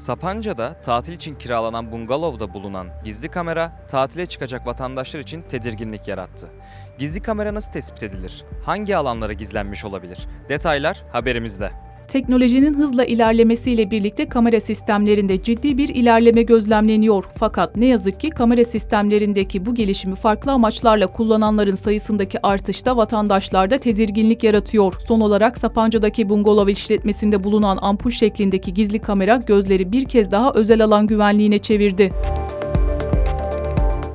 Sapanca'da tatil için kiralanan bungalovda bulunan gizli kamera tatile çıkacak vatandaşlar için tedirginlik yarattı. Gizli kamera nasıl tespit edilir? Hangi alanlara gizlenmiş olabilir? Detaylar haberimizde. Teknolojinin hızla ilerlemesiyle birlikte kamera sistemlerinde ciddi bir ilerleme gözlemleniyor. Fakat ne yazık ki kamera sistemlerindeki bu gelişimi farklı amaçlarla kullananların sayısındaki artış da vatandaşlarda tedirginlik yaratıyor. Son olarak Sapanca'daki bungalov işletmesinde bulunan ampul şeklindeki gizli kamera gözleri bir kez daha özel alan güvenliğine çevirdi.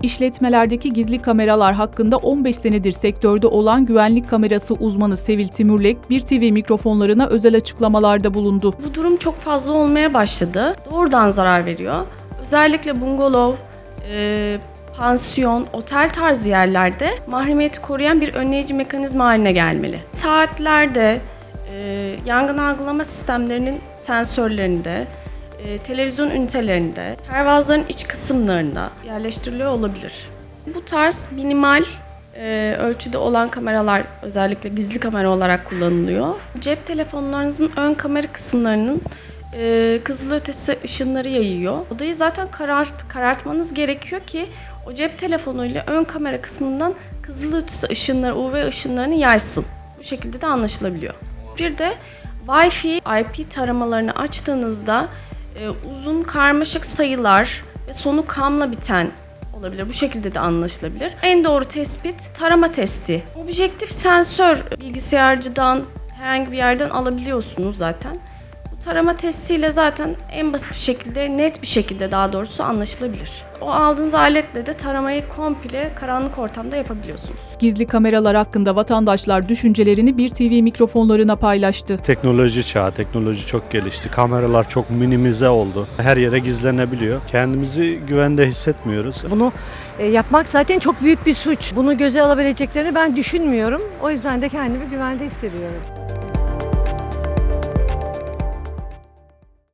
İşletmelerdeki gizli kameralar hakkında 15 senedir sektörde olan güvenlik kamerası uzmanı Sevil Timurlek, bir TV mikrofonlarına özel açıklamalarda bulundu. Bu durum çok fazla olmaya başladı. Doğrudan zarar veriyor. Özellikle bungalov, e, pansiyon, otel tarzı yerlerde mahremiyeti koruyan bir önleyici mekanizma haline gelmeli. Saatlerde, e, yangın algılama sistemlerinin sensörlerinde, e, televizyon ünitelerinde, pervazların iç kısımlarında yerleştiriliyor olabilir. Bu tarz minimal e, ölçüde olan kameralar özellikle gizli kamera olarak kullanılıyor. Cep telefonlarınızın ön kamera kısımlarının e, kızılötesi ışınları yayıyor. Odayı zaten karart, karartmanız gerekiyor ki o cep telefonuyla ön kamera kısmından kızılötesi ışınları, UV ışınlarını yaysın. Bu şekilde de anlaşılabiliyor. Bir de Wi-Fi IP taramalarını açtığınızda e, uzun karmaşık sayılar ve sonu kamla biten olabilir. Bu şekilde de anlaşılabilir. En doğru tespit tarama testi. Objektif sensör bilgisayarcıdan herhangi bir yerden alabiliyorsunuz zaten. Tarama testiyle zaten en basit bir şekilde, net bir şekilde daha doğrusu anlaşılabilir. O aldığınız aletle de taramayı komple karanlık ortamda yapabiliyorsunuz. Gizli kameralar hakkında vatandaşlar düşüncelerini bir TV mikrofonlarına paylaştı. Teknoloji çağı, teknoloji çok gelişti. Kameralar çok minimize oldu. Her yere gizlenebiliyor. Kendimizi güvende hissetmiyoruz. Bunu e, yapmak zaten çok büyük bir suç. Bunu göze alabileceklerini ben düşünmüyorum. O yüzden de kendimi güvende hissediyorum.